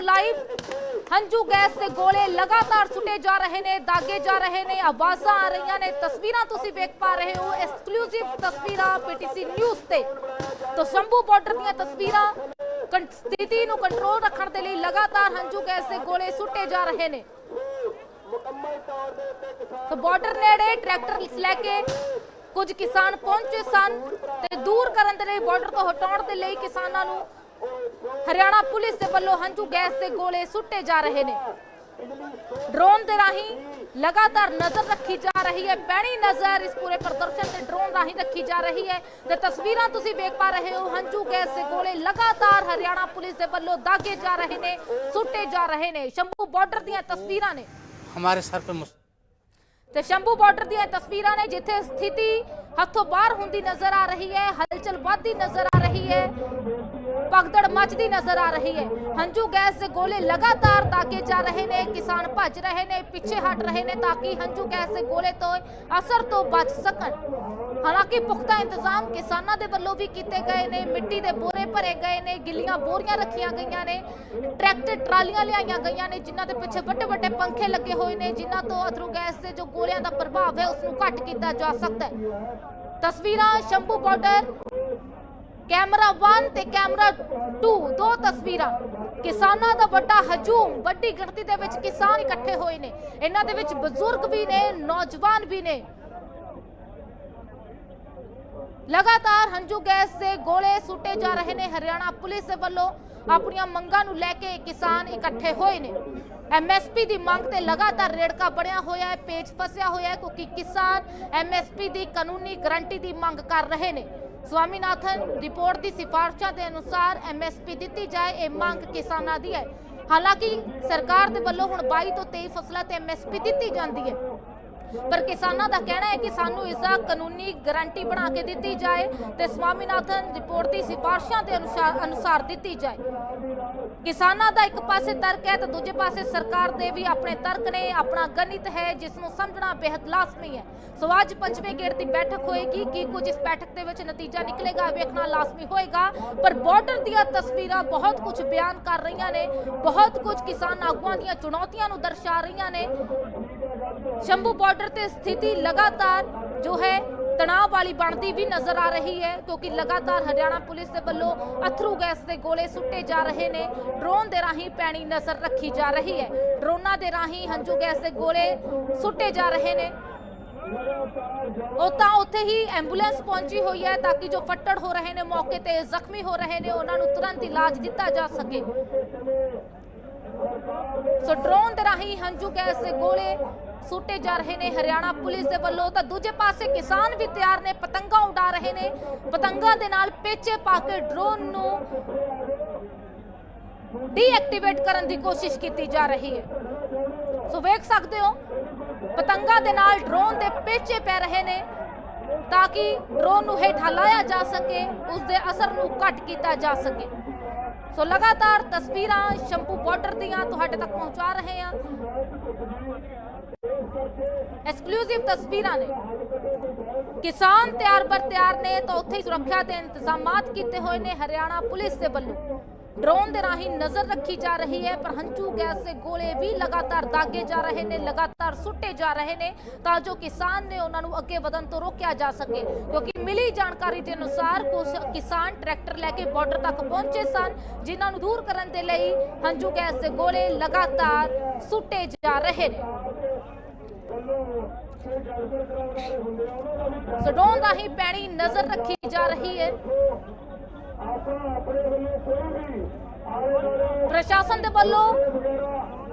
Live ਹੰਝੂ gas ਦੇ ਗੋਲੇ ਲਗਾਤਾਰ ਸੁੱਟੇ ਜਾ ਰਹੇ ਨੇ, ਦਾਗੇ ਜਾ ਰਹੇ ਨੇ, ਆਵਾਜ਼ਾਂ ਆ ਰਹੀਆਂ ਨੇ, ਤਸਵੀਰਾਂ ਤੁਸੀਂ ਵੇਖ ਪਾ ਰਹੇ ਹੋ ਐਕਸਕਲੂਸਿਵ ਤਸਵੀਰਾਂ ਪੀਟੀਸੀ ਨਿਊਜ਼ ਤੇ। ਤੋਂ ਸ਼ੰਭੂ ਬਾਰਡਰ ਦੀਆਂ ਤਸਵੀਰਾਂ ਸਥਿਤੀ ਨੂੰ ਕੰਟਰੋਲ ਰੱਖਣ ਦੇ ਲਈ ਲਗਾਤਾਰ ਹੰਝੂ ਗੈਸ ਦੇ ਗੋਲੇ ਸੁੱਟੇ ਜਾ ਰਹੇ ਨੇ। ਸੋ ਬਾਰਡਰ ਨੇੜੇ ਟਰੈਕਟਰ ਲੈ ਕੇ ਕੁਝ ਕਿਸਾਨ ਪਹੁੰਚੇ ਸਨ ਤੇ ਦੂਰ ਕਰਨ ਦੇ ਲਈ ਬਾਰਡਰ ਤੋਂ ਹਟਾਉਣ ਦੇ ਲਈ ਕਿਸਾਨਾਂ ਨੂੰ ਹਰਿਆਣਾ ਪੁਲਿਸ ਦੇ ਵੱਲੋਂ ਹੰਝੂ ਗੈਸ ਦੇ ਗੋਲੇ ਸੁੱਟੇ ਜਾ ਰਹੇ ਨੇ। ਡਰੋਨ ਦੇ ਰਾਹੀਂ ਲਗਾਤਾਰ ਨਜ਼ਰ ਰੱਖੀ ਜਾ ਰਹੀ ਹੈ। ਪੈਣੀ ਨਜ਼ਰ ਇਸ ਪੂਰੇ ਪ੍ਰਦਰਸ਼ਨ ਤੇ ਡਰੋਨ ਰਾਹੀਂ ਰੱਖੀ ਜਾ ਰਹੀ ਹੈ। ਤੇ ਤਸਵੀਰਾਂ ਤੁਸੀਂ ਵੇਖ ਪਾ ਰਹੇ ਹੋ ਹੰਝੂ ਗੈਸ ਦੇ ਗੋਲੇ ਲਗਾਤਾਰ ਹਰਿਆਣਾ ਪੁਲਿਸ ਦੇ ਵੱਲੋਂ ਦਾਗੇ ਜਾ ਰਹੇ ਨੇ ਸੁੱਟੇ ਜਾ ਰਹੇ ਨੇ। ਸ਼ੰਭੂ ਬਾਰਡਰ ਦੀਆਂ ਤਸਵੀਰਾਂ ਨੇ। ਹਮਾਰੇ ਸਰ ਤੇ ਤੇ ਸ਼ੰਭੂ ਬਾਰਡਰ ਦੀਆਂ ਤਸਵੀਰਾਂ ਨੇ ਜਿੱਥੇ ਸਥਿਤੀ ਹੱਥੋਂ ਬਾਹਰ ਹੁੰਦੀ ਨਜ਼ਰ ਆ ਰਹੀ ਹੈ ਹਲਚਲ ਵੱਧਦੀ ਨਜ਼ਰ ਆ ਰਹੀ ਹੈ। ਭਗਦੜ ਮਚਦੀ ਨਜ਼ਰ ਆ ਰਹੀ ਹੈ। ਹੰਝੂ ਗੈਸ ਦੇ ਗੋਲੇ ਲਗਾਤਾਰ ਦਾਗੇ ਜਾ ਰਹੇ ਨੇ, ਕਿਸਾਨ ਭੱਜ ਰਹੇ ਨੇ, ਪਿੱਛੇ ਹਟ ਰਹੇ ਨੇ ਤਾਂ ਕਿ ਹੰਝੂ ਗੈਸ ਦੇ ਗੋਲੇ ਤੋਂ ਅਸਰ ਤੋਂ ਬਚ ਸਕਣ। ਹਾਲਾਂਕਿ ਪੁਖਤਾ ਇੰਤਜ਼ਾਮ ਕਿਸਾਨਾਂ ਦੇ ਵੱਲੋਂ ਵੀ ਕੀਤੇ ਗਏ ਨੇ। ਮਿੱਟੀ ਦੇ ਬੋਰੇ ਭਰੇ ਗਏ ਨੇ, ਗਿੱਲੀਆਂ ਬੋਰੀਆਂ ਰੱਖੀਆਂ ਗਈਆਂ ਨੇ, ਟਰੈਕਟਰ ਟਰਾਲੀਆਂ ਲਿਆਈਆਂ ਗਈਆਂ ਨੇ, ਜਿਨ੍ਹਾਂ ਦੇ ਪਿੱਛੇ ਵੱਡੇ ਵੱਡੇ ਪੰਖੇ ਲੱਗੇ ਹੋਏ ਨੇ, ਜਿਨ੍ਹਾਂ ਤੋਂ ਅਥਰੂ ਗੈਸ ਦੇ ਜੋ ਗੋਲਿਆਂ ਦਾ ਪ੍ਰਭਾਵ ਹੈ ਉਸ ਨੂੰ ਘੱਟ ਕੀਤਾ ਜਾ ਸਕਦਾ ਹੈ। ਤਸਵੀਰਾਂ ਸ਼ੰਭੂ ਬਾਰਡਰ ਕੈਮਰਾ 1 ਤੇ ਕੈਮਰਾ 2 ਦੋ ਤਸਵੀਰਾਂ। ਕਿਸਾਨਾਂ ਦਾ ਵੱਡਾ ਹਜੂਮ, ਵੱਡੀ ਗਿਣਤੀ ਦੇ ਵਿੱਚ ਕਿਸਾਨ ਇਕੱਠੇ ਹੋਏ ਨੇ। ਇਹਨਾਂ ਦੇ ਵਿੱਚ ਬਜ਼ੁਰਗ ਵੀ ਨੇ, ਨੌਜਵਾਨ ਵੀ ਨੇ। ਲਗਾਤਾਰ ਹੰਝੂ ਗੈਸ ਦੇ ਗੋਲੇ ਸੁੱਟੇ ਜਾ ਰਹੇ ਨੇ ਹਰਿਆਣਾ ਪੁਲਿਸ ਦੇ ਵੱਲੋਂ। ਆਪਣੀਆਂ ਮੰਗਾਂ ਨੂੰ ਲੈ ਕੇ ਕਿਸਾਨ ਇਕੱਠੇ ਹੋਏ ਨੇ। ਐਮਐਸਪੀ ਦੀ ਮੰਗ ਤੇ ਲਗਾਤਾਰ ਰੇੜਕਾ ਬਣਿਆ ਹੋਇਆ ਹੈ, ਪੇਚ ਫਸਿਆ ਹੋਇਆ ਹੈ, ਕਿਉਂਕਿ ਕਿਸਾਨ ਐਮਐਸਪੀ ਦੀ ਕਾਨੂੰਨੀ ਗਰੰਟੀ ਦੀ ਮੰਗ ਕਰ ਰਹੇ ਨੇ। ਸਵਾਮੀਨਾਥਨ ਰਿਪੋਰਟ ਦੀ ਸਿਫਾਰਸ਼ਾਂ ਦੇ ਅਨੁਸਾਰ ਐਮਐਸਪੀ ਦਿੱਤੀ ਜਾਏ, ਇਹ ਮੰਗ ਕਿਸਾਨਾਂ ਦੀ ਹੈ। ਹਾਲਾਂਕਿ ਸਰਕਾਰ ਦੇ ਵੱਲੋਂ ਹੁਣ 22 ਤੋਂ 23 ਫਸਲਾਂ ਤੇ ਐਮਐਸਪੀ ਦਿੱਤੀ ਜਾਂਦੀ ਹੈ। ਪਰ ਕਿਸਾਨਾਂ ਦਾ ਕਹਿਣਾ ਹੈ ਕਿ ਸਾਨੂੰ ਇਸ ਦਾ ਕਾਨੂੰਨੀ ਗਾਰੰਟੀ ਬਣਾ ਕੇ ਦਿੱਤੀ ਜਾਏ ਤੇ ਸਵਾਮੀਨਾਥਨ ਰਿਪੋਰਟ ਦੀ ਸਿਫਾਰਸ਼ਾਂ ਦੇ ਅਨੁਸਾਰ ਅਨੁਸਾਰ ਦਿੱਤੀ ਜਾਏ। ਕਿਸਾਨਾਂ ਦਾ ਇੱਕ ਪਾਸੇ ਤਰਕ ਹੈ ਤਾਂ ਦੂਜੇ ਪਾਸੇ ਸਰਕਾਰ ਦੇ ਵੀ ਆਪਣੇ ਤਰਕ ਨੇ, ਆਪਣਾ ਗਣਿਤ ਹੈ ਜਿਸ ਨੂੰ ਸਮਝਣਾ ਬੇहद ਲਾਜ਼ਮੀ ਹੈ। ਸੋ ਅੱਜ ਪੰਜਵੇਂ ਗੇੜ ਦੀ ਬੈਠਕ ਹੋਏਗੀ, ਕੀ ਕੁਝ ਇਸ ਬੈਠਕ ਦੇ ਵਿੱਚ ਨਤੀਜਾ ਨਿਕਲੇਗਾ ਵੇਖਣਾ ਲਾਜ਼ਮੀ ਹੋਏਗਾ। ਪਰ ਬਾਰਡਰ ਦੀਆਂ ਤਸਵੀਰਾਂ ਬਹੁਤ ਕੁਝ ਬਿਆਨ ਕਰ ਰਹੀਆਂ ਨੇ, ਬਹੁਤ ਕੁਝ ਕਿਸਾਨ ਆਗੂਆਂ ਦੀਆਂ ਚੁਣੌਤੀਆਂ ਨੂੰ ਦਰਸਾ ਰਹੀਆਂ ਨੇ। ਸ਼ੰਭੂ ਬਾਰਡਰ ਤੇ ਸਥਿਤੀ ਲਗਾਤਾਰ ਜੋ ਹੈ ਤਣਾਅ ਵਾਲੀ ਬਣਦੀ ਵੀ ਨਜ਼ਰ ਆ ਰਹੀ ਹੈ, ਕਿਉਂਕਿ ਲਗਾਤਾਰ ਹਰਿਆਣਾ ਪੁਲਿਸ ਦੇ ਵੱਲੋਂ ਅਥਰੂ ਗੈਸ ਦੇ ਗੋਲੇ ਸੁੱਟੇ ਜਾ ਰਹੇ ਨੇ। ਡਰੋਨ ਦੇ ਰਾਹੀਂ ਪੈਣੀ ਨਜ਼ਰ ਰੱਖੀ ਜਾ ਰਹੀ ਹੈ। ਡਰੋਨਾਂ ਦੇ ਰਾਹੀਂ ਹੰਝੂ ਗੈਸ ਦੇ ਗੋਲੇ ਸੁੱਟੇ ਜਾ ਰਹੇ ਨੇ। ਉਹ ਤਾਂ ਉੱਥੇ ਹੀ ਐਂਬੂਲੈਂਸ ਪਹੁੰਚੀ ਹੋਈ ਹੈ ਤਾਂ ਕਿ ਜੋ ਫੱਟੜ ਹੋ ਰਹੇ ਨੇ, ਮੌਕੇ ਤੇ ਜ਼ਖਮੀ ਹੋ ਰਹੇ ਨੇ, ਉਹਨਾਂ ਨੂੰ ਤੁਰੰਤ ਇਲਾਜ ਦਿੱਤਾ ਜਾ ਸਕੇ। ਸੋ ਡਰੋਨ ਦੇ ਰਾਹੀਂ ਹੰਝੂ ਗੈਸ ਦੇ ਗੋਲੇ ਸੁੱਟੇ ਜਾ ਰਹੇ ਨੇ ਹਰਿਆਣਾ ਪੁਲਿਸ ਦੇ ਵੱਲੋਂ। ਤਾਂ ਦੂਜੇ ਪਾਸੇ ਕਿਸਾਨ ਵੀ ਤਿਆਰ ਨੇ, ਪਤੰਗਾਂ ਉਡਾ ਰਹੇ ਨੇ। ਪਤੰਗਾਂ ਦੇ ਨਾਲ ਪੇਚੇ ਪਾ ਕੇ ਡਰੋਨ ਨੂੰ ਡੀਐਕਟੀਵੇਟ ਕਰਨ ਦੀ ਕੋਸ਼ਿਸ਼ ਕੀਤੀ ਜਾ ਰਹੀ ਹੈ। ਸੋ ਵੇਖ ਸਕਦੇ ਹੋ, ਪਤੰਗਾਂ ਦੇ ਨਾਲ ਡਰੋਨ ਦੇ ਪੇਚੇ ਪੈ ਰਹੇ ਨੇ ਤਾਂ ਕਿ ਡਰੋਨ ਨੂੰ ਹੇਠਾਂ ਲਾਇਆ ਜਾ ਸਕੇ, ਉਸ ਦੇ ਅਸਰ ਨੂੰ ਘੱਟ ਕੀਤਾ ਜਾ ਸਕੇ। ਸੋ ਲਗਾਤਾਰ ਤਸਵੀਰਾਂ ਸ਼ੰਭੂ ਬਾਰਡਰ ਦੀਆਂ ਤੁਹਾਡੇ ਤੱਕ ਪਹੁੰਚਾ ਰਹੇ ਹਾਂ। ਐਕਸਕਲੂਸਿਵ ਤਸਵੀਰਾਂ ਨੇ। ਕਿਸਾਨ ਤਿਆਰ ਬਰ ਤਿਆਰ ਨੇ ਤਾਂ ਉੱਥੇ ਹੀ ਸੁਰੱਖਿਆ ਦੇ ਇੰਤਜ਼ਾਮਾਤ ਕੀਤੇ ਹੋਏ ਨੇ ਹਰਿਆਣਾ ਪੁਲਿਸ ਦੇ ਵੱਲੋਂ। ਡਰੋਨ ਦੇ ਰਾਹੀਂ ਨਜ਼ਰ ਰੱਖੀ ਜਾ ਰਹੀ ਹੈ, ਪਰ ਹੰਝੂ ਗੈਸ ਦੇ ਗੋਲੇ ਵੀ ਲਗਾਤਾਰ ਦਾਗੇ ਜਾ ਰਹੇ ਨੇ, ਲਗਾਤਾਰ ਸੁੱਟੇ ਜਾ ਰਹੇ ਨੇ, ਤਾਂ ਜੋ ਕਿਸਾਨ ਨੇ ਉਹਨਾਂ ਨੂੰ ਅੱਗੇ ਵਧਣ ਤੋਂ ਰੋਕਿਆ ਜਾ ਸਕੇ। ਕਿਉਂਕਿ ਮਿਲੀ ਜਾਣਕਾਰੀ ਦੇ ਅਨੁਸਾਰ ਕੁਝ ਕਿਸਾਨ ਟਰੈਕਟਰ ਲੈ ਕੇ ਬਾਰਡਰ ਤੱਕ ਪਹੁੰਚੇ ਸਨ, ਜਿਨ੍ਹਾਂ ਨੂੰ ਦੂਰ ਕਰਨ ਦੇ ਲਈ ਹੰਝੂ ਗੈਸ ਦੇ ਗੋਲੇ ਲਗਾਤਾਰ ਸੁੱਟੇ ਜਾ ਰਹੇ ਨੇ। ਸੋ ਡਰੋਨ ਰਾਹੀਂ ਪੈਣੀ ਨਜ਼ਰ ਰੱਖੀ ਜਾ ਰਹੀ ਹੈ ਪ੍ਰਸ਼ਾਸਨ ਦੇ ਵੱਲੋਂ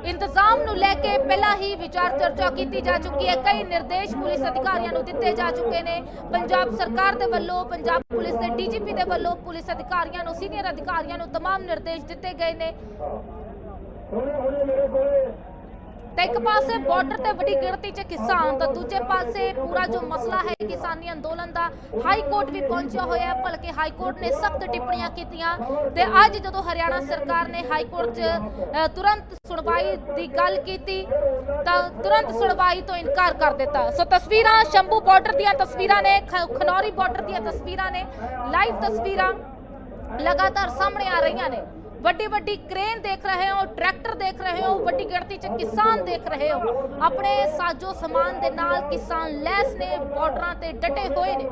ਇੰਤਜ਼ਾਮ ਨੂੰ ਲੈ ਕੇ ਪਹਿਲਾਂ ਹੀ ਵਿਚਾਰ ਚਰਚਾ ਕੀਤੀ ਜਾ ਚੁੱਕੀ ਹੈ ਕਈ ਨਿਰਦੇਸ਼ ਪੁਲਿਸ ਅਧਿਕਾਰੀਆਂ ਨੂੰ ਦਿੱਤੇ ਜਾ ਚੁੱਕੇ ਨੇ ਪੰਜਾਬ ਸਰਕਾਰ ਦੇ ਵੱਲੋਂ ਪੰਜਾਬ ਪੁਲਿਸ ਦੇ ਡੀਜੀਪੀ ਦੇ ਵੱਲੋਂ ਪੁਲਿਸ ਅਧਿਕਾਰੀਆਂ ਨੂੰ ਸੀਨੀਅਰ ਅਧਿਕਾਰੀਆਂ ਨੂੰ तमाम ਨਿਰਦੇਸ਼ ਦਿੱਤੇ ਗਏ ਨੇ ਤਾਂ ਇੱਕ ਪਾਸੇ ਬਾਰਡਰ ਤੇ ਵੱਡੀ ਗਿਣਤੀ 'ਚ ਕਿਸਾਨ, ਤਾਂ ਦੂਜੇ ਪਾਸੇ ਪੂਰਾ ਜੋ ਮਸਲਾ ਹੈ, ਕਿਸਾਨੀ ਅੰਦੋਲਨ ਦਾ ਹਾਈ ਕੋਰਟ ਵੀ ਪਹੁੰਚਿਆ ਹੋਇਆ ਹੈ, ਭਲਕੇ ਹਾਈ ਕੋਰਟ ਨੇ ਸਖਤ ਟਿੱਪਣੀਆਂ ਕੀਤੀਆਂ। ਤੇ ਅੱਜ ਜਦੋਂ ਹਰਿਆਣਾ ਸਰਕਾਰ ਨੇ ਹਾਈ ਕੋਰਟ 'ਚ ਤੁਰੰਤ ਸੁਣਵਾਈ ਦੀ ਗੱਲ ਕੀਤੀ, ਤਾਂ ਤੁਰੰਤ ਸੁਣਵਾਈ ਤੋਂ ਇਨਕਾਰ ਕਰ ਦਿੱਤਾ। ਸੋ ਤਸਵੀਰਾਂ ਸ਼ੰਭੂ ਬਾਰਡਰ ਦੀਆਂ ਤਸਵੀਰਾਂ ਨੇ ਖਨੌਰੀ ਬਾਰਡਰ ਦੀਆਂ ਤਸਵੀਰਾਂ ਨੇ ਲਾਈਵ ਤਸਵੀਰਾਂ ਲਗਾਤਾਰ ਸਾਹਮਣੇ ਆ ਰਹੀਆਂ ਨੇ। ਵੱਡੀ ਵੱਡੀ ਕ੍ਰੇਨ ਦੇਖ ਰਹੇ ਹੋ, ਟਰੈਕਟਰ ਦੇਖ ਰਹੇ ਹੋ, ਵੱਡੀ ਗਿਣਤੀ 'ਚ ਕਿਸਾਨ ਦੇਖ ਰਹੇ ਹੋ। ਆਪਣੇ ਸਾਜੋ ਸਮਾਨ ਦੇ ਨਾਲ ਕਿਸਾਨ ਲੈਸ ਨੇ, ਬਾਰਡਰਾਂ ਤੇ ਡਟੇ ਹੋਏ ਨੇ।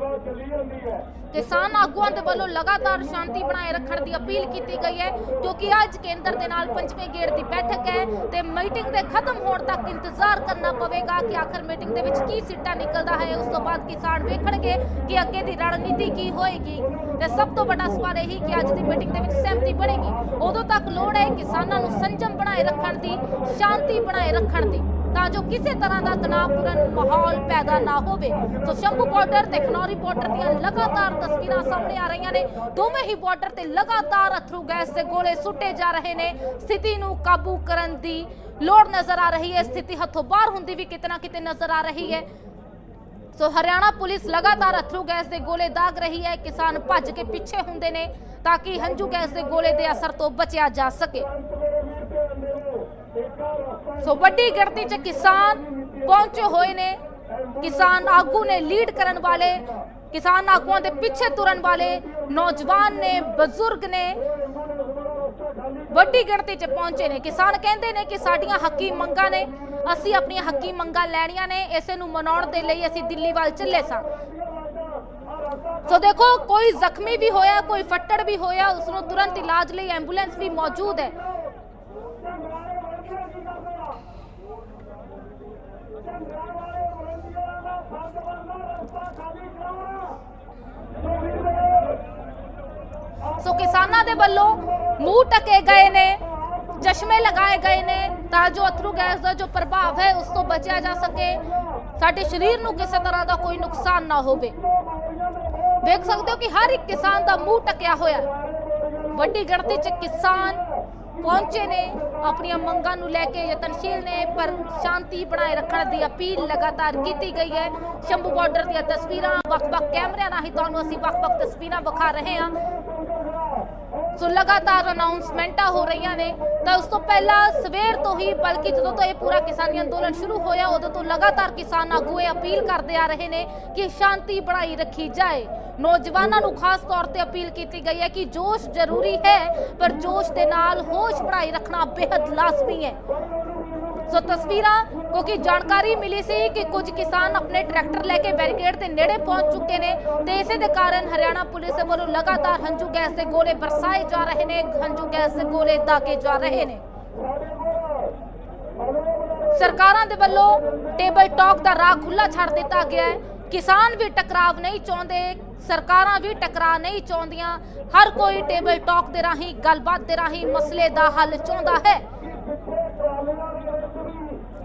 ਕਿਸਾਨ ਆਗੂਆਂ ਦੇ ਵੱਲੋਂ ਲਗਾਤਾਰ ਸ਼ਾਂਤੀ ਬਣਾਏ ਰੱਖਣ ਦੀ ਅਪੀਲ ਕੀਤੀ ਗਈ ਹੈ ਕਿਉਂਕਿ ਅੱਜ ਕੇਂਦਰ ਦੇ ਨਾਲ ਪੰਜਵੇਂ ਗੇੜ ਦੀ ਬੈਠਕ ਹੈ ਤੇ ਮੀਟਿੰਗ ਦੇ ਖਤਮ ਹੋਣ ਤੱਕ ਇੰਤਜ਼ਾਰ ਕਰਨਾ ਪਵੇਗਾ ਕਿ ਆਖਰ ਮੀਟਿੰਗ ਦੇ ਵਿੱਚ ਕੀ ਸਿੱਟਾ ਨਿਕਲਦਾ ਹੈ, ਉਸ ਤੋਂ ਬਾਅਦ ਕਿਸਾਨ ਵੇਖਣਗੇ ਕਿ ਅੱਗੇ ਦੀ ਰਣਨੀਤੀ ਕੀ ਹੋਏਗੀ। ਤੇ ਸਭ ਤੋਂ ਵੱਡਾ ਸਵਾਲ ਇਹ ਹੀ ਕਿ ਅੱਜ ਦੀ ਮੀਟਿੰਗ ਦੇ ਵਿੱਚ ਸਹਿਮਤੀ ਬਣੇਗੀ। ਉਦੋਂ ਤੱਕ ਲੋੜ ਹੈ ਕਿਸਾਨਾਂ ਨੂੰ ਸੰਜਮ ਬਣਾਏ ਰੱਖਣ ਦੀ, ਸ਼ਾਂਤੀ ਬਣਾਏ ਰੱਖਣ ਦੀ। ਤਾਂ ਜੋ ਕਿਸੇ ਤਰ੍ਹਾਂ ਦਾ ਤਣਾਅਪੂਰਨ ਮਾਹੌਲ ਪੈਦਾ ਨਾ ਹੋਵੇ। ਸੋ ਸ਼ੰਭੂ ਬਾਰਡਰ ਤੇ ਖਨੌਰੀ ਬਾਰਡਰ ਦੀਆਂ ਲਗਾਤਾਰ ਤਸਵੀਰਾਂ ਸਾਹਮਣੇ ਆ ਰਹੀਆਂ ਨੇ। ਦੋਵੇਂ ਹੀ ਬਾਰਡਰ ਤੇ ਲਗਾਤਾਰ ਅਥਰੂ ਗੈਸ ਦੇ ਗੋਲੇ ਸੁੱਟੇ ਜਾ ਰਹੇ ਨੇ। ਸਥਿਤੀ ਨੂੰ ਕਾਬੂ ਕਰਨ ਦੀ ਲੋੜ ਨਜ਼ਰ ਆ ਰਹੀ ਹੈ। ਸਥਿਤੀ ਹੱਥੋਂ ਬਾਹਰ ਹੁੰਦੀ ਵੀ ਕਿਤੇ ਨਾ ਕਿਤੇ ਨਜ਼ਰ ਆ ਰਹੀ ਹੈ। ਸੋ ਹਰਿਆਣਾ ਪੁਲਿਸ ਲਗਾਤਾਰ ਅਥਰੂ ਗੈਸ ਦੇ ਗੋਲੇ ਦਾਗ ਰਹੀ ਹੈ। ਕਿਸਾਨ ਭੱਜ ਕੇ ਪਿੱਛੇ ਹੁੰਦੇ ਨੇ ਤਾਂ ਕਿ ਹੰਝੂ ਗੈਸ ਦੇ ਗੋਲੇ ਦੇ ਅਸਰ ਤੋਂ ਬਚਿਆ ਜਾ ਸਕੇ। ਸੋ ਵੱਡੀ ਗਿਣਤੀ 'ਚ ਕਿਸਾਨ ਪਹੁੰਚੇ ਹੋਏ ਨੇ। ਕਿਸਾਨ ਆਗੂ ਨੇ ਲੀਡ ਕਰਨ ਵਾਲੇ, ਕਿਸਾਨ ਆਗੂਆਂ ਦੇ ਪਿੱਛੇ ਤੁਰਨ ਵਾਲੇ ਨੌਜਵਾਨ ਨੇ, ਬਜ਼ੁਰਗ ਨੇ ਵੱਡੀ ਗਿਣਤੀ 'ਚ ਪਹੁੰਚੇ ਨੇ। ਕਿਸਾਨ ਕਹਿੰਦੇ ਨੇ ਕਿ ਸਾਡੀਆਂ ਹੱਕੀ ਮੰਗਾਂ ਨੇ, ਅਸੀਂ ਆਪਣੀਆਂ ਹੱਕੀ ਮੰਗਾਂ ਲੈਣੀਆਂ ਨੇ, ਇਸੇ ਨੂੰ ਮਨਾਉਣ ਦੇ ਲਈ ਅਸੀਂ ਦਿੱਲੀ ਵੱਲ ਚੱਲੇ ਸਾਂ। ਸੋ ਦੇਖੋ, ਕੋਈ ਜ਼ਖਮੀ ਵੀ ਹੋਇਆ, ਕੋਈ ਫੱਟੜ ਵੀ ਹੋਇਆ ਉਸ ਨੂੰ ਤੁਰੰਤ ਇਲਾਜ ਲਈ ਐਂਬੂਲੈਂਸ ਵੀ ਮੌਜੂਦ ਹੈ। ਸੋ ਕਿਸਾਨਾਂ ਦੇ ਵੱਲੋਂ ਮੂੰਹ ਟਕੇ ਗਏ ਨੇ, ਚਸ਼ਮੇ ਲਗਾਏ ਗਏ ਨੇ ਤਾਂ ਜੋ ਅਥਰੂ ਗੈਸ ਦਾ ਜੋ ਪ੍ਰਭਾਵ ਹੈ ਉਸ ਤੋਂ ਬਚਿਆ ਜਾ ਸਕੇ। ਸਾਡੇ ਸਰੀਰ ਨੂੰ ਕਿਸੇ ਤਰ੍ਹਾਂ ਦਾ ਕੋਈ ਨੁਕਸਾਨ ਨਾ ਹੋਵੇ। ਦੇਖ ਸਕਦੇ ਹੋ ਕਿ ਹਰ ਇੱਕ ਕਿਸਾਨ ਦਾ ਮੂੰਹ ਟਕਿਆ ਹੋਇਆ ਵੱਡੀ ਗਿਣਤੀ 'ਚ ਕਿਸਾਨ ਪਹੁੰਚੇ ਨੇ, ਆਪਣੀਆਂ ਮੰਗਾਂ ਨੂੰ ਲੈ ਕੇ ਯਤਨਸ਼ੀਲ ਨੇ, ਪਰ ਸ਼ਾਂਤੀ ਬਣਾਏ ਰੱਖਣ ਦੀ ਅਪੀਲ ਲਗਾਤਾਰ ਕੀਤੀ ਗਈ ਹੈ। ਸ਼ੰਭੂ ਬਾਰਡਰ ਦੀਆਂ ਤਸਵੀਰਾਂ, ਵੱਖ-ਵੱਖ ਕੈਮਰਿਆਂ ਰਾਹੀਂ ਤੁਹਾਨੂੰ ਅਸੀਂ ਵੱਖ-ਵੱਖ ਤਸਵੀਰਾਂ ਵਿਖਾ ਰਹੇ ਹਾਂ। ਸੋ ਲਗਾਤਾਰ ਅਨਾਉਂਸਮੈਂਟਾਂ ਹੋ ਰਹੀਆਂ ਨੇ, ਤਾਂ ਉਸ ਤੋਂ ਪਹਿਲਾਂ ਸਵੇਰ ਤੋਂ ਹੀ, ਬਲਕਿ ਜਦੋਂ ਤੋਂ ਇਹ ਪੂਰਾ ਕਿਸਾਨੀ ਅੰਦੋਲਨ ਸ਼ੁਰੂ ਹੋਇਆ, ਉਦੋਂ ਤੋਂ ਲਗਾਤਾਰ ਕਿਸਾਨ ਆਗੂ ਇਹ ਅਪੀਲ ਕਰਦੇ ਆ ਰਹੇ ਨੇ ਕਿ ਸ਼ਾਂਤੀ ਬਣਾਈ ਰੱਖੀ ਜਾਏ। ਨੌਜਵਾਨਾਂ ਨੂੰ ਖਾਸ ਤੌਰ ਤੇ ਅਪੀਲ ਕੀਤੀ ਗਈ ਹੈ ਕਿ ਜੋਸ਼ ਜ਼ਰੂਰੀ ਹੈ, ਪਰ ਜੋਸ਼ ਦੇ ਨਾਲ ਹੋਸ਼ ਬਣਾਈ ਰੱਖਣਾ ਬੇहद ਲਾਜ਼ਮੀ ਹੈ। ਸੋ ਤਸਵੀਰਾਂ, ਕਿਉਂਕਿ ਜਾਣਕਾਰੀ ਮਿਲੀ ਸੀ ਕਿ ਕੁਝ ਕਿਸਾਨ ਆਪਣੇ ਟਰੈਕਟਰ ਲੈ ਕੇ ਬੈਰੀਕੇਡ ਦੇ ਨੇੜੇ ਪਹੁੰਚ ਚੁੱਕੇ ਨੇ ਤੇ ਇਸੇ ਦੇ ਕਾਰਨ ਹਰਿਆਣਾ ਪੁਲਿਸ ਵੱਲੋਂ ਲਗਾਤਾਰ ਹੰਝੂ ਗੈਸ ਦੇ ਗੋਲੇ ਬਰਸਾਏ ਜਾ ਰਹੇ ਨੇ, ਹੰਝੂ ਗੈਸ ਦੇ ਗੋਲੇ ਦਾਗੇ ਜਾ ਰਹੇ ਨੇ। ਸਰਕਾਰਾਂ ਦੇ ਵੱਲੋਂ ਟੇਬਲ ਟਾਕ ਦਾ ਰਾਹ ਖੁੱਲਾ ਛੱਡ ਦਿੱਤਾ ਗਿਆ ਹੈ। ਕਿਸਾਨ ਵੀ ਟਕਰਾਵ ਨਹੀਂ ਚਾਹੁੰਦੇ, ਸਰਕਾਰਾਂ ਵੀ ਟਕਰਾ ਨਹੀਂ ਚਾਹੁੰਦੀਆਂ। ਹਰ ਕੋਈ ਟੇਬਲ ਟਾਕ ਦੇ ਰਾਹੀਂ, ਗੱਲਬਾਤ ਦੇ ਰਾਹੀਂ ਮਸਲੇ ਦਾ ਹੱਲ ਚਾਹੁੰਦਾ ਹੈ।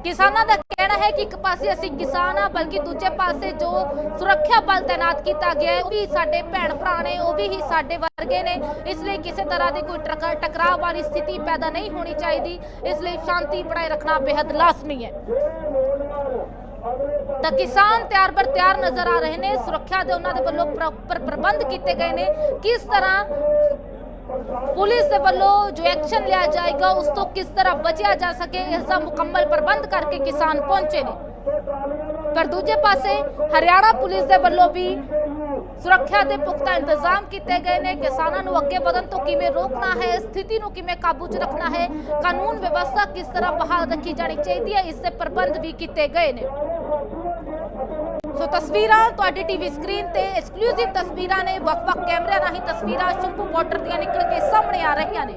ਕਿਸਾਨਾਂ ਦਾ ਕਹਿਣਾ ਹੈ ਕਿ ਇੱਕ ਪਾਸੇ ਅਸੀਂ ਕਿਸਾਨ ਆ, ਬਲਕਿ ਦੂਜੇ ਪਾਸੇ ਜੋ ਸੁਰੱਖਿਆ ਬਲ ਤਾਇਨਾਤ ਕੀਤਾ ਗਿਆ ਹੈ, ਉਹ ਵੀ ਸਾਡੇ ਭੈਣ ਭਰਾ ਨੇ, ਉਹ ਵੀ ਹੀ ਸਾਡੇ ਵਰਗੇ ਨੇ। ਇਸ ਲਈ ਕਿਸੇ ਤਰ੍ਹਾਂ ਦੀ ਕੋਈ ਟਕਰਾਅ ਵਾਲੀ ਸਥਿਤੀ ਪੈਦਾ ਨਹੀਂ ਹੋਣੀ ਚਾਹੀਦੀ। ਇਸ ਲਈ ਸ਼ਾਂਤੀ ਬਣਾਏ ਰੱਖਣਾ ਬੇहद ਲਾਜ਼ਮੀ ਹੈ। ਤਾਂ ਕਿਸਾਨ ਤਿਆਰ ਬਰ ਤਿਆਰ ਨਜ਼ਰ ਆ ਰਹੇ ਨੇ। ਸੁਰੱਖਿਆ ਦੇ ਉਹਨਾਂ ਦੇ ਵੱਲੋਂ ਪ੍ਰੋਪਰ ਪ੍ਰਬੰਧ ਕੀਤੇ ਗਏ ਨੇ। ਕਿਸ ਤਰ੍ਹਾਂ ਪੁਲਿਸ ਦੇ ਵੱਲੋਂ ਜੋ ਐਕਸ਼ਨ ਲਿਆ ਜਾਏਗਾ, ਉਸ ਤੋਂ ਕਿਸ ਤਰ੍ਹਾਂ ਬਚਿਆ ਜਾ ਸਕੇ ਇਸ ਦਾ ਮੁਕੰਮਲ ਪ੍ਰਬੰਧ ਕਰਕੇ ਕਿਸਾਨ ਪਹੁੰਚੇ ਨੇ। ਪਰ ਦੂਜੇ ਪਾਸੇ, ਹਰਿਆਣਾ ਪੁਲਿਸ ਦੇ ਵੱਲੋਂ ਵੀ ਸੁਰੱਖਿਆ ਦੇ ਪੁਖਤਾ ਇੰਤਜ਼ਾਮ ਕੀਤੇ ਗਏ ਨੇ। ਕਿਸਾਨਾਂ ਨੂੰ ਅੱਗੇ ਵਧਣ ਤੋਂ ਕਿਵੇਂ ਰੋਕਣਾ ਹੈ, ਸਥਿਤੀ ਨੂੰ ਕਿਵੇਂ ਕਾਬੂ 'ਚ ਰੱਖਣਾ ਹੈ, ਕਾਨੂੰਨ ਵਿਵਸਥਾ ਕਿਸ ਤਰ੍ਹਾਂ ਬਹਾਲ ਰੱਖੀ ਜਾਣੀ ਚਾਹੀਦੀ ਹੈ, ਇਸ ਦੇ ਪ੍ਰਬੰਧ ਵੀ ਕੀਤੇ ਗਏ ਨੇ। ਸੋ ਤਸਵੀਰਾਂ ਤੁਹਾਡੀ ਟੀਵੀ ਸਕਰੀਨ ਤੇ ਐਕਸਕਲੂਸਿਵ ਤਸਵੀਰਾਂ ਨੇ, ਵੱਖ-ਵੱਖ ਕੈਮਰਿਆਂ ਰਾਹੀਂ ਤਸਵੀਰਾਂ ਸ਼ੰਭੂ ਬਾਰਡਰ ਦੀਆਂ ਨਿਕਲ ਕੇ ਸਾਹਮਣੇ ਆ ਰਹੀਆਂ ਨੇ।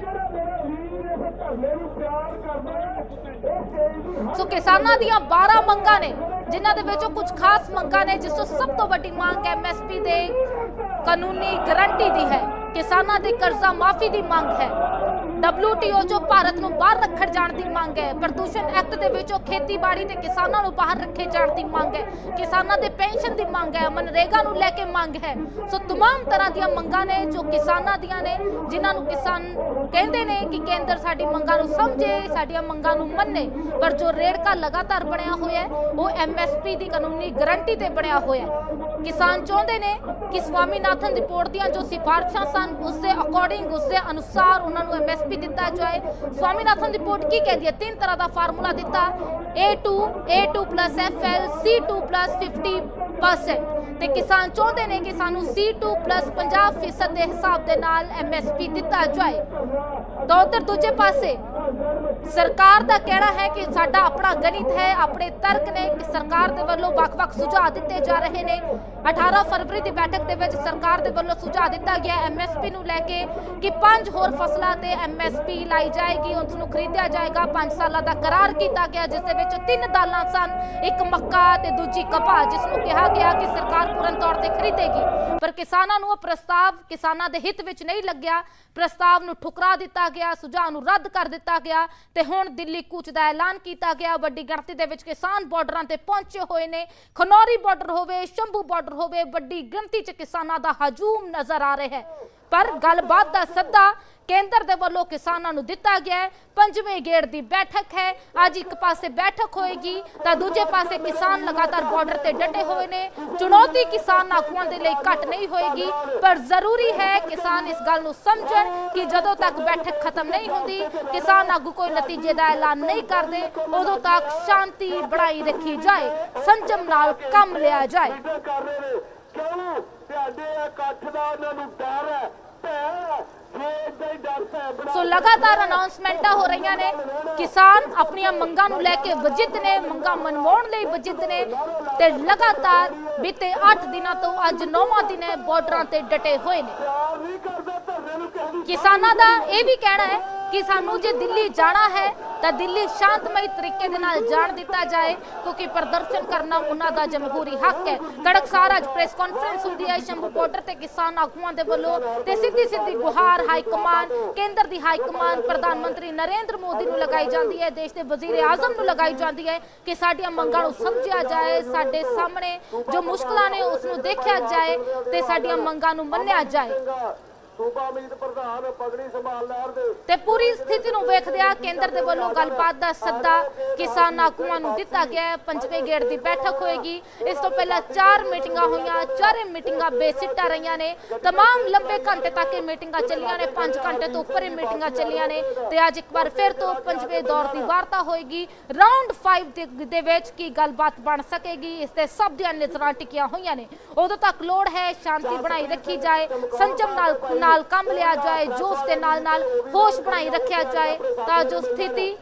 ਸੋ ਕਿਸਾਨਾਂ ਦੀਆਂ 12 ਮੰਗਾਂ ਨੇ, ਜਿਨ੍ਹਾਂ ਦੇ ਵਿੱਚੋਂ ਕੁਝ ਖਾਸ ਮੰਗਾਂ ਨੇ, ਜਿਸ ਤੋਂ ਸਭ ਤੋਂ ਵੱਡੀ ਮੰਗ ਐਮਐਸਪੀ ਦੇ ਕਾਨੂੰਨੀ ਗਾਰੰਟੀ ਦੀ ਹੈ। ਕਿਸਾਨਾਂ ਦੇ ਕਰਜ਼ਾ ਮਾਫੀ ਦੀ ਮੰਗ ਹੈ। WTO ਚੋਂ ਭਾਰਤ ਨੂੰ ਬਾਹਰ ਰੱਖਣ ਜਾਣ ਦੀ ਮੰਗ ਹੈ ਪ੍ਰਦੂਸ਼ਣ ਐਕਟ ਦੇ ਵਿੱਚੋਂ ਖੇਤੀਬਾੜੀ ਤੇ ਕਿਸਾਨਾਂ ਨੂੰ ਬਾਹਰ ਰੱਖੇ ਜਾਣ ਦੀ ਮੰਗ ਹੈ ਕਿਸਾਨਾਂ ਦੇ ਪੈਨਸ਼ਨ ਦੀ ਮੰਗ ਹੈ ਮਨਰੇਗਾ ਨੂੰ ਲੈ ਕੇ ਮੰਗ ਹੈ ਸੋ तमाम ਤਰ੍ਹਾਂ ਦੀਆਂ ਮੰਗਾਂ ਨੇ ਜੋ ਕਿਸਾਨਾਂ ਦੀਆਂ ਨੇ ਜਿਨ੍ਹਾਂ ਨੂੰ ਕਿਸਾਨ ਕਹਿੰਦੇ ਨੇ ਕਿ ਕੇਂਦਰ ਸਾਡੀ ਮੰਗਾਂ ਨੂੰ ਸਮਝੇ ਸਾਡੀਆਂ ਮੰਗਾਂ ਨੂੰ ਮੰਨੇ ਪਰ ਜੋ ਰੇੜਕਾ ਲਗਾਤਾਰ ਬਣਿਆ ਹੋਇਆ ਹੈ ਉਹ ਐਮਐਸਪੀ ਦੀ ਕਾਨੂੰਨੀ ਗਾਰੰਟੀ ਤੇ ਬਣਿਆ ਹੋਇਆ ਹੈ ਕਿਸਾਨ ਚਾਹੁੰਦੇ ਨੇ ਕਿ ਸਵਾਮੀਨਾਥਨ ਰਿਪੋਰਟ ਦੀਆਂ ਜੋ ਸਿਫਾਰਸ਼ਾਂ ਸਨ, ਉਸ ਦੇ ਅਕੋਰਡਿੰਗ ਉਸ ਦੇ ਅਨੁਸਾਰ ਉਹਨਾਂ ਨੂੰ ਐਮਐਸਪੀ ਦਿੱਤਾ ਜਾਏ। ਸਵਾਮੀਨਾਥਨ ਰਿਪੋਰਟ ਕੀ ਕਹਿੰਦੀ ਹੈ? ਤਿੰਨ ਤਰ੍ਹਾਂ ਦਾ ਫਾਰਮੂਲਾ ਦਿੱਤਾ। A2 A2 FL C2 50% ਤੇ ਕਿਸਾਨ ਚਾਹੁੰਦੇ ਨੇ ਕਿ ਸਾਨੂੰ C2 50% ਦੇ ਹਿਸਾਬ ਦੇ ਨਾਲ ਐਮਐਸਪੀ ਦਿੱਤਾ ਜਾਏ। ਤਾਂ ਉਧਰ ਦੂਜੇ ਪਾਸੇ ਸਰਕਾਰ ਦਾ ਕਹਿਣਾ ਹੈ ਕਿ ਸਾਡਾ ਆਪਣਾ ਗਣਿਤ ਹੈ, ਆਪਣੇ ਤਰਕ ਨੇ ਕਿ ਸਰਕਾਰ ਦੇ ਵੱਲੋਂ ਵੱਖ-ਵੱਖ ਸੁਝਾਅ ਦਿੱਤੇ ਜਾ ਰਹੇ ਨੇ। 18 ਫਰਵਰੀ ਦੀ ਬੈਠਕ ਦੇ ਵਿੱਚ ਸਰਕਾਰ ਦੇ ਵੱਲੋਂ ਸੁਝਾਅ ਦਿੱਤਾ ਗਿਆ ਐਮਐਸਪੀ ਨੂੰ ਲੈ ਕੇ ਕਿ ਪੰਜ ਹੋਰ ਫਸਲਾਂ ਤੇ ਐਮਐਸਪੀ ਲਾਈ ਜਾਏਗੀ ਉਸ ਨੂੰ ਖਰੀਦਿਆ ਜਾਏਗਾ। 5 ਸਾਲਾਂ ਦਾ ਕਰਾਰ ਕੀਤਾ ਗਿਆ, ਜਿਸ ਦੇ ਵਿੱਚ ਤਿੰਨ ਦਾਲਾਂ ਸਨ, ਇੱਕ ਮੱਕਾ ਤੇ ਦੂਜੀ ਕਪਾਹ, ਜਿਸ ਨੂੰ ਕਿਹਾ ਗਿਆ ਕਿ ਸਰਕਾਰ ਪੂਰਨ ਤੌਰ ਤੇ ਖਰੀਦੇਗੀ। ਪਰ ਕਿਸਾਨਾਂ ਨੂੰ ਉਹ ਪ੍ਰਸਤਾਵ ਕਿਸਾਨਾਂ ਦੇ ਹਿੱਤ ਵਿੱਚ ਨਹੀਂ ਲੱਗਿਆ। ਪ੍ਰਸਤਾਵ ਨੂੰ ਠੁਕਰਾ ਦਿੱਤਾ ਗਿਆ, ਸੁਝਾਅ ਨੂੰ ਰੱਦ ਕਰ ਦਿੱਤਾ ਗਿਆ। ਤੇ ਹੁਣ ਦਿੱਲੀ ਕੂਚ ਦਾ ਐਲਾਨ ਕੀਤਾ ਗਿਆ। ਵੱਡੀ ਗਿਣਤੀ ਦੇ ਵਿੱਚ ਕਿਸਾਨ ਬਾਰਡਰਾਂ ਤੇ ਪਹੁੰਚੇ ਹੋਏ ਨੇ। ਖਨੌਰੀ ਬਾਰਡਰ ਹੋਵੇ, ਸ਼ੰਭੂ ਬਾਰਡਰ ਹੋਵੇ, ਵੱਡੀ ਗਿਣਤੀ 'ਚ ਕਿਸਾਨਾਂ ਦਾ ਹਜੂਮ ਨਜ਼ਰ ਆ ਰਿਹਾ ਹੈ। ਪਰ ਗੱਲਬਾਤ ਦਾ ਸੱਦਾ ਕੇਂਦਰ ਦੇ ਵੱਲੋਂ ਕਿਸਾਨਾਂ ਨੂੰ ਦਿੱਤਾ ਗਿਆ ਹੈ। ਪੰਜਵੇਂ ਗੇੜ ਦੀ ਬੈਠਕ ਹੈ। ਅੱਜ ਇੱਕ ਪਾਸੇ ਬੈਠਕ ਹੋਏਗੀ, ਤਾਂ ਦੂਜੇ ਪਾਸੇ ਕਿਸਾਨ ਲਗਾਤਾਰ ਬਾਰਡਰ ਤੇ ਡਟੇ ਹੋਏ ਨੇ। ਚੁਣੌਤੀ ਕਿਸਾਨ ਆਗੂਆਂ ਦੇ ਲਈ ਘੱਟ ਨਹੀਂ ਹੋਏਗੀ, ਪਰ ਜ਼ਰੂਰੀ ਹੈ ਕਿਸਾਨ ਇਸ ਗੱਲ ਨੂੰ ਸਮਝਣ ਕਿ ਜਦੋਂ ਤੱਕ ਬੈਠਕ ਖਤਮ ਨਹੀਂ ਹੁੰਦੀ, ਕਿਸਾਨ ਆਗੂ ਕੋਈ ਨਤੀਜੇ ਦਾ ਐਲਾਨ ਨਹੀਂ ਕਰਦੇ, ਉਦੋਂ ਤੱਕ ਸ਼ਾਂਤੀ ਬਣਾਈ ਰੱਖੀ ਜਾਏ, ਸੰਜਮ ਨਾਲ ਕੰਮ ਲਿਆ ਜਾਏ। ਕਰ ਰਹੇ ਨੇ। ਕਿਉਂ? ਤੁਹਾਡੇ ਇਕੱਠ ਦਾ ਉਹਨਾਂ ਨੂੰ ਡਰ ਹੈ, ਭੈ ਸੋ ਲਗਾਤਾਰ ਅਨਾਉਂਸਮੈਂਟਾਂ ਹੋ ਰਹੀਆਂ ਨੇ। ਕਿਸਾਨ ਆਪਣੀਆਂ ਮੰਗਾਂ ਨੂੰ ਲੈ ਕੇ ਵਜਿੱਤ ਨੇ, ਮੰਗਾਂ ਮਨਵਾਉਣ ਲਈ ਵਜਿੱਤ ਨੇ ਤੇ ਲਗਾਤਾਰ ਬੀਤੇ 8 ਦਿਨਾਂ ਤੋਂ ਅੱਜ 9ਵਾਂ ਦਿਨ ਹੈ ਬਾਰਡਰਾਂ ਤੇ ਡਟੇ ਹੋਏ ਨੇ। ਕਿਸਾਨਾਂ ਦਾ ਇਹ ਵੀ ਕਹਿਣਾ ਹੈ ਕਿ ਸਾਨੂੰ ਜੇ ਦਿੱਲੀ ਜਾਣਾ ਹੈ, ਤਾਂ ਦਿੱਲੀ ਸ਼ਾਂਤਮਈ ਤਰੀਕੇ ਦੇ ਨਾਲ ਜਾਣ ਦਿੱਤਾ ਜਾਏ, ਕਿਉਂਕਿ ਪ੍ਰਦਰਸ਼ਨ ਕਰਨਾ ਉਹਨਾਂ ਦਾ ਜਮਹੂਰੀ ਹੱਕ ਹੈ। ਕੜਕਸਾਰ ਅੱਜ ਪ੍ਰੈਸ ਕਾਨਫਰੰਸ ਹੁੰਦੀ ਹੈ, ਸ਼ੰਭੂ ਬਾਰਡਰ ਤੇ ਕਿਸਾਨ ਆਗੂਆਂ ਦੇ ਵੱਲੋਂ ਤੇ ਸਿੱਧੀ ਸਿੱਧੀ ਗੁਹਾਰ ਹਾਈ ਕਮਾਨ ਕੇਂਦਰ ਦੀ ਹਾਈ ਕਮਾਨ ਪ੍ਰਧਾਨ ਮੰਤਰੀ ਨਰਿੰਦਰ ਮੋਦੀ ਨੂੰ ਲਗਾਈ ਜਾਂਦੀ ਹੈ, ਦੇਸ਼ ਦੇ ਵਜ਼ੀਰ ਆਜ਼ਮ ਨੂੰ ਲਗਾਈ ਜਾਂਦੀ ਹੈ ਕਿ ਸਾਡੀਆਂ ਮੰਗਾਂ ਨੂੰ ਸਮਝਿਆ ਜਾਏ, ਸਾਡੇ ਸਾਹਮਣੇ ਜੋ ਮੁਸ਼ਕਲਾਂ ਨੇ ਉਸ ਨੂੰ ਦੇਖਿਆ ਜਾਏ ਤੇ ਸਾਡੀਆਂ ਮੰਗਾਂ ਨੂੰ ਮੰਨਿਆ ਜਾਏ। ਸੂਬਾ ਮੀਤ ਪ੍ਰਧਾਨ ਪਗੜੀ ਸੰਭਾਲ ਲਹਿਰ ਦੇ ਤੇ ਪੂਰੀ ਸਥਿਤੀ ਨੂੰ ਵੇਖਦਿਆਂ ਕੇਂਦਰ ਦੇ ਵੱਲੋਂ ਗੱਲਬਾਤ ਦਾ ਸੱਦਾ ਕਿਸਾਨ ਆਗੂਆਂ ਨੂੰ ਦਿੱਤਾ ਗਿਆ ਹੈ ਪੰਜਵੇਂ ਗੇੜ ਦੀ ਬੈਠਕ ਹੋਏਗੀ ਇਸ ਤੋਂ ਪਹਿਲਾਂ ਚਾਰ ਮੀਟਿੰਗਾਂ ਹੋਈਆਂ ਚਾਰੇ ਮੀਟਿੰਗਾਂ ਬੇਸਿੱਟਾ ਰਹੀਆਂ ਨੇ तमाम ਲੰਬੇ ਘੰਟੇ ਤੱਕ ਇਹ ਮੀਟਿੰਗਾਂ ਚੱਲੀਆਂ ਨੇ 5 ਘੰਟੇ ਤੋਂ ਉੱਪਰ ਇਹ ਮੀਟਿੰਗਾਂ ਚੱਲੀਆਂ ਨੇ ਤੇ ਅੱਜ ਇੱਕ ਵਾਰ ਫਿਰ ਤੋਂ ਪੰਜਵੇਂ ਦੌਰ ਦੀ ਵਾਰਤਾ ਹੋਏਗੀ ਰਾਉਂਡ 5 ਦੇ, ਦੇ ਵਿੱਚ ਕੀ ਗੱਲਬਾਤ ਬਣ ਸਕੇਗੀ ਇਸ ਤੇ ਸਭ ਦੀਆਂ ਨਜ਼ਰਾਂ ਟਿਕੀਆਂ ਹੋਈਆਂ ਨੇ ਉਦੋਂ ਤੱਕ ਲੋੜ ਹੈ ਸ਼ਾਂਤੀ ਬਣਾਈ ਰੱਖੀ ਜਾਏ ਸੰਜਮ ਨਾਲ ਨਾਲ ਕੰਮ ਲਿਆ ਜਾਏ ਜੋਸ਼ ਦੇ ਨਾਲ ਨਾਲ ਹੋਸ਼ ਬਣਾਈ ਰੱਖਿਆ ਜਾਏ, ਤਾਂ ਜੋ ਸਥਿਤੀ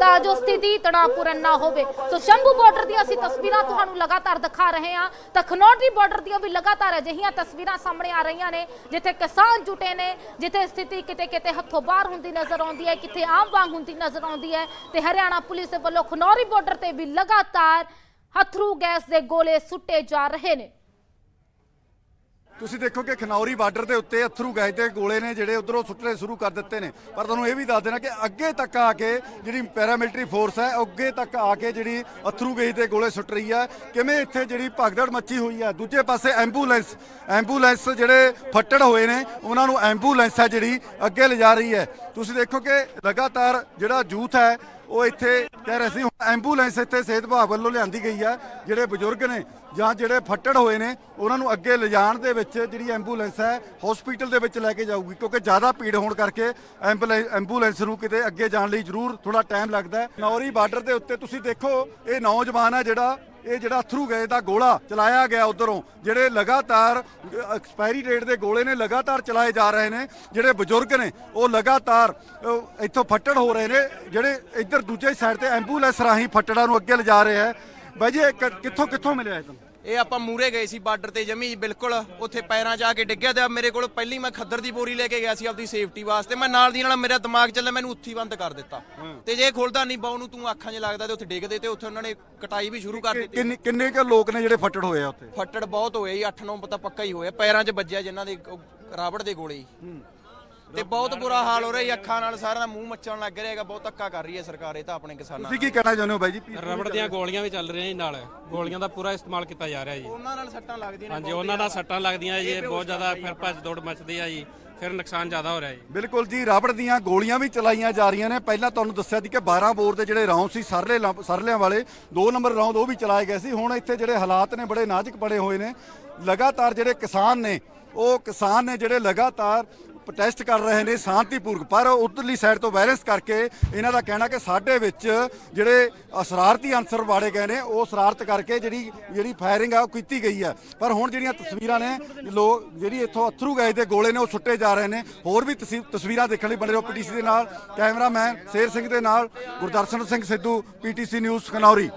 ਤਾਂ ਜੋ ਸਥਿਤੀ ਤਣਾਅਪੂਰਨ ਨਾ ਹੋਵੇ। ਸੋ ਸ਼ੰਭੂ ਬਾਰਡਰ ਦੀਆਂ ਅਸੀਂ ਤਸਵੀਰਾਂ ਤੁਹਾਨੂੰ ਲਗਾਤਾਰ ਦਿਖਾ ਰਹੇ ਹਾਂ। ਤਾਂ ਖਨੌਰੀ ਬਾਰਡਰ ਦੀਆਂ ਵੀ ਲਗਾਤਾਰ ਅਜਿਹੀਆਂ ਤਸਵੀਰਾਂ ਸਾਹਮਣੇ ਆ ਰਹੀਆਂ ਨੇ, ਜਿੱਥੇ ਕਿਸਾਨ ਜੁਟੇ ਨੇ, ਜਿੱਥੇ ਸਥਿਤੀ ਕਿਤੇ ਕਿਤੇ ਹੱਥੋਂ ਬਾਹਰ ਹੁੰਦੀ ਨਜ਼ਰ ਆਉਂਦੀ ਹੈ ਕਿਤੇ ਆਮ ਵਾਂਗ ਹੁੰਦੀ ਨਜ਼ਰ ਆਉਂਦੀ ਹੈ, ਤੇ ਹਰਿਆਣਾ ਪੁਲਿਸ ਦੇ ਵੱਲੋਂ ਖਨੌਰੀ ਬਾਰਡਰ ਤੇ ਵੀ ਲਗਾਤਾਰ ਹਥਰੂ ਗੈਸ ਦੇ ਗੋਲੇ ਸੁੱਟੇ ਜਾ ਰਹੇ ਨੇ। ਤੁਸੀਂ ਦੇਖੋ ਕਿ ਖਨੌਰੀ ਬਾਰਡਰ ਦੇ ਉੱਤੇ ਅਥਰੂ ਗੈਸ ਦੇ ਗੋਲੇ ਨੇ ਜਿਹੜੇ ਉਧਰੋਂ ਸੁੱਟਣੇ ਸ਼ੁਰੂ ਕਰ ਦਿੱਤੇ ਨੇ। ਪਰ ਤੁਹਾਨੂੰ ਇਹ ਵੀ ਦੱਸ ਦੇਣਾ ਕਿ ਅੱਗੇ ਤੱਕ ਆ ਕੇ ਜਿਹੜੀ ਪੈਰਾਮਿਲਟਰੀ ਫੋਰਸ ਹੈ ਅੱਗੇ ਤੱਕ ਆ ਕੇ ਜਿਹੜੀ ਅਥਰੂ ਗੈਸ ਦੇ ਗੋਲੇ ਸੁੱਟ ਰਹੀ ਹੈ। ਕਿਵੇਂ ਇੱਥੇ ਜਿਹੜੀ ਭਗਦੜ ਮੱਚੀ ਹੋਈ ਹੈ? ਦੂਜੇ ਪਾਸੇ ਐਂਬੂਲੈਂਸ ਐਂਬੂਲੈਂਸ ਜਿਹੜੇ ਫੱਟੜ ਹੋਏ ਨੇ, ਉਹਨਾਂ ਨੂੰ ਐਂਬੂਲੈਂਸ ਹੈ ਜਿਹੜੀ ਅੱਗੇ ਲਿਜਾ ਰਹੀ ਹੈ। ਤੁਸੀਂ ਦੇਖੋ ਕਿ ਲਗਾਤਾਰ ਜਿਹੜਾ ਯੂਥ ਹੈ ਉਹ ਇੱਥੇ ਕਹਿ ਰਹੇ ਸੀ, ਹੁਣ ਐਂਬੂਲੈਂਸ ਇੱਥੇ ਸਿਹਤ ਵਿਭਾਗ ਵੱਲੋਂ ਲਿਆਂਦੀ ਗਈ ਹੈ ਜਿਹੜੇ ਬਜ਼ੁਰਗ ਨੇ ਜਾਂ ਜਿਹੜੇ ਫੱਟੜ ਹੋਏ ਨੇ, ਉਹਨਾਂ ਨੂੰ ਅੱਗੇ ਲਿਜਾਣ ਦੇ ਵਿੱਚ ਜਿਹੜੀ ਐਂਬੂਲੈਂਸ ਹੈ ਹਸਪੀਟਲ ਦੇ ਵਿੱਚ ਲੈ ਕੇ ਜਾਊਗੀ, ਕਿਉਂਕਿ ਜ਼ਿਆਦਾ ਭੀੜ ਹੋਣ ਕਰਕੇ ਐਂਬੂਲੈਂਸ ਨੂੰ ਕਿਤੇ ਅੱਗੇ ਜਾਣ ਲਈ ਜ਼ਰੂਰ ਥੋੜਾ ਟਾਈਮ ਲੱਗਦਾ ਨੌਰੀ ਬਾਰਡਰ ਦੇ ਉੱਤੇ ਤੁਸੀਂ ਦੇਖੋ, ਇਹ ਨੌਜਵਾਨ ਹੈ ਜਿਹੜਾ ਇਹ ਜਿਹੜਾ ਅਥਰੂ ਗਏ ਦਾ ਗੋਲਾ ਚਲਾਇਆ ਗਿਆ ਉਧਰੋਂ, ਜਿਹੜੇ ਲਗਾਤਾਰ ਐਕਸਪਾਇਰੀ ਡੇਟ ਦੇ ਗੋਲੇ ਨੇ ਲਗਾਤਾਰ ਚਲਾਏ ਜਾ ਰਹੇ ਨੇ, ਜਿਹੜੇ ਬਜ਼ੁਰਗ ਨੇ, ਉਹ ਲਗਾਤਾਰ ਇੱਥੋਂ ਫੱਟੜ ਹੋ ਰਹੇ ਨੇ, ਜਿਹੜੇ ਇੱਧਰ ਦੂਜੇ ਸਾਈਡ ਤੇ ਐਂਬੂਲੈਂਸ ਰਾਹੀਂ ਫੱਟੜਾਂ ਨੂੰ ਅੱਗੇ ਲਿਜਾ ਰਹੇ ਹੈ। ਬਾਈ ਜੀ, ਇਹ ਕ- ਕਿੱਥੋਂ ਕਿੱਥੋਂ ਮਿਲਿਆ ਇਹ ਤੁਹਾਨੂੰ? ਇਹ ਆਪਾਂ ਮੂਰੇ ਗਏ ਸੀ ਬਾਰਡਰ ਤੇ ਜਮੀ ਬਿਲਕੁਲ ਉੱਥੇ ਪੈਰਾਂ 'ਚ ਆ ਕੇ ਡਿੱਗਿਆ ਤੇ ਮੇਰੇ ਕੋਲ ਪਹਿਲੀ ਮੈਂ ਖੱਦਰ ਦੀ ਬੋਰੀ ਲੈ ਕੇ ਗਿਆ ਸੀ ਆਪਦੀ ਸੇਫਟੀ ਵਾਸਤੇ। ਮੈਂ ਨਾਲ ਦੀ ਨਾਲ ਮੇਰਾ ਦਿਮਾਗ ਚੱਲਿਆ ਮੈਨੂੰ ਉੱਥੀ ਬੰਦ ਕਰ ਦਿੱਤਾ। ਤੇ ਜੇ ਖੁੱਲਦਾ ਨਹੀਂ ਬਾਉ ਨੂੰ ਤੂੰ ਅੱਖਾਂ 'ਚ ਲੱਗਦਾ ਤੇ ਉੱਥੇ ਡਿੱਗਦੇ ਤੇ ਉੱਥੇ ਉਹਨਾਂ ਨੇ ਕਟਾਈ ਵੀ ਸ਼ੁਰੂ ਕਰ ਦਿੱਤੀ। ਕਿੰਨੇ ਕਿੰਨੇ ਕੁ ਲੋਕ ਨੇ ਜਿਹੜੇ ਫੱਟੜ ਹੋਏ ਆ ਉੱਥੇ? ਫੱਟੜ ਬਹੁਤ ਹੋਏ ਜੀ 8-9 ਪਤਾ ਪੱਕਾ ਹੀ ਹੋਇਆ ਪੈਰਾਂ 'ਚ ਵੱਜਿਆ ਜਿਨ੍ਹਾਂ ਦੇ ਰਾਬੜ ਦੇ ਗੋਲੇ ਤੇ ਬਹੁਤ ਬੁਰਾ ਹਾਲ ਹੋ ਰਿਹਾ ਜੀ ਅੱਖਾਂ ਨਾਲ ਸਾਰਿਆਂ ਦਾ ਮੂੰਹ ਮੱਚਣ ਲੱਗ ਰਿਹਾ ਹੈਗਾ ਬਹੁਤ ਧੱਕਾ ਕਰ ਰਹੀ ਹੈ ਸਰਕਾਰ ਇਹ ਤਾਂ ਆਪਣੇ ਕਿਸਾਨਾਂ ਤੁਸੀਂ ਕੀ ਕਹਿਣਾ ਚਾਹੁੰਦੇ ਹੋ ਬਾਈ ਜੀ? ਰਬੜ ਦੀਆਂ ਗੋਲੀਆਂ ਵੀ ਚੱਲ ਰਹੀਆਂ ਜੀ ਨਾਲ ਗੋਲੀਆਂ ਦਾ ਪੂਰਾ ਇਸਤੇਮਾਲ ਕੀਤਾ ਜਾ ਰਿਹਾ ਜੀ। ਉਹਨਾਂ ਨਾਲ ਸੱਟਾਂ ਲੱਗਦੀਆਂ ਨੇ ਹਾਂਜੀ ਉਹਨਾਂ ਦਾ ਸੱਟਾਂ ਲੱਗਦੀਆਂ ਜੀ ਇਹ ਬਹੁਤ ਜ਼ਿਆਦਾ ਫਿਰ ਭੱਜ ਦੌੜ ਮਚਦੀ ਆ ਜੀ ਫਿਰ ਨੁਕਸਾਨ ਜ਼ਿਆਦਾ ਹੋ ਰਿਹਾ ਜੀ। ਬਿਲਕੁਲ ਜੀ ਰਾਬੜ ਦੀਆਂ ਗੋਲੀਆਂ ਵੀ ਚਲਾਈਆਂ ਜਾ ਰਹੀਆਂ ਨੇ। ਪਹਿਲਾਂ ਤੁਹਾਨੂੰ ਦੱਸਿਆ ਸੀ ਕਿ 12 ਬੋਰ ਦੇ ਜਿਹੜੇ ਰੌਂਦ ਸੀ ਸਰਲੇ ਸਰਲਿਆਂ ਵਾਲੇ 2 ਨੰਬਰ ਰੌਂਦ ਉਹ ਵੀ ਚਲਾਏ ਗਏ ਸੀ। ਹੁਣ ਇੱਥੇ ਜਿਹੜੇ ਹਾਲਾਤ ਨੇ ਬੜੇ ਨਾਜ਼ੁਕ ਬਣੇ ਹੋਏ ਨੇ। ਲਗਾਤਾਰ ਜਿਹੜੇ ਕਿਸਾਨ ਨੇ ਉਹ ਕਿਸਾਨ ਨੇ ਜਿਹੜੇ ਲਗਾਤਾਰ ਪ੍ਰੋਟੈਸਟ ਕਰ ਰਹੇ ਨੇ ਸ਼ਾਂਤੀਪੂਰਕ। ਪਰ ਉਧਰਲੀ ਸਾਈਡ ਤੋਂ ਵਾਇਲੈਂਸ ਕਰਕੇ ਇਹਨਾਂ ਦਾ ਕਹਿਣਾ ਕਿ ਸਾਡੇ ਵਿੱਚ ਜਿਹੜੇ ਅਸਰਾਰਤੀ ਅਨਸਰ ਵਾੜੇ ਗਏ ਨੇ, ਉਹ ਸ਼ਰਾਰਤ ਕਰਕੇ ਜਿਹੜੀ ਜਿਹੜੀ ਫਾਇਰਿੰਗ ਆ, ਉਹ ਕੀਤੀ ਗਈ ਹੈ ਪਰ ਹੁਣ ਜਿਹੜੀਆਂ ਤਸਵੀਰਾਂ ਨੇ ਲੋਕ ਜਿਹੜੀ ਇੱਥੋਂ ਅਥਰੂ ਗਏ ਦੇ ਗੋਲੇ ਨੇ, ਉਹ ਸੁੱਟੇ ਜਾ ਰਹੇ ਨੇ। ਹੋਰ ਵੀ ਤਸਵੀਰਾਂ ਦੇਖਣ ਲਈ ਬਣੇ ਰਹੋ ਪੀਟੀਸੀ ਦੇ ਨਾਲ। ਕੈਮਰਾਮੈਨ ਸ਼ੇਰ ਸਿੰਘ ਦੇ ਨਾਲ, Gurdarshan Singh Sidhu PTC news Khanauri.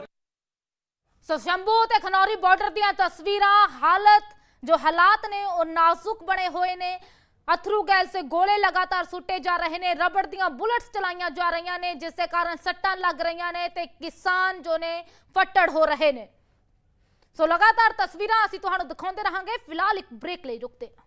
So Shambhu ਤੇ ਖਨੌਰੀ ਬਾਰਡਰ ਦੀਆਂ ਤਸਵੀਰਾਂ, ਹਾਲਤ ਜੋ ਹਾਲਾਤ ਨੇ, ਉਹ ਨਾਜ਼ੁਕ ਬਣੇ ਹੋਏ ਨੇ। ਅਥਰੂ ਗੈਸ ਦੇ ਗੋਲੇ ਲਗਾਤਾਰ ਸੁੱਟੇ ਜਾ ਰਹੇ ਨੇ, ਰਬੜ ਦੀਆਂ ਬੁਲਟਸ ਚਲਾਈਆਂ ਜਾ ਰਹੀਆਂ ਨੇ, ਜਿਸ ਦੇ ਕਾਰਨ ਸੱਟਾਂ ਲੱਗ ਰਹੀਆਂ ਨੇ ਤੇ ਕਿਸਾਨ ਜੋ ਨੇ ਫੱਟੜ ਹੋ ਰਹੇ ਨੇ। ਸੋ ਲਗਾਤਾਰ ਤਸਵੀਰਾਂ ਅਸੀਂ ਤੁਹਾਨੂੰ ਦਿਖਾਉਂਦੇ ਰਹਾਂਗੇ, ਫਿਲਹਾਲ ਇੱਕ ਬ੍ਰੇਕ ਲਈ, ਰੁਕਦੇ ਹਾਂ।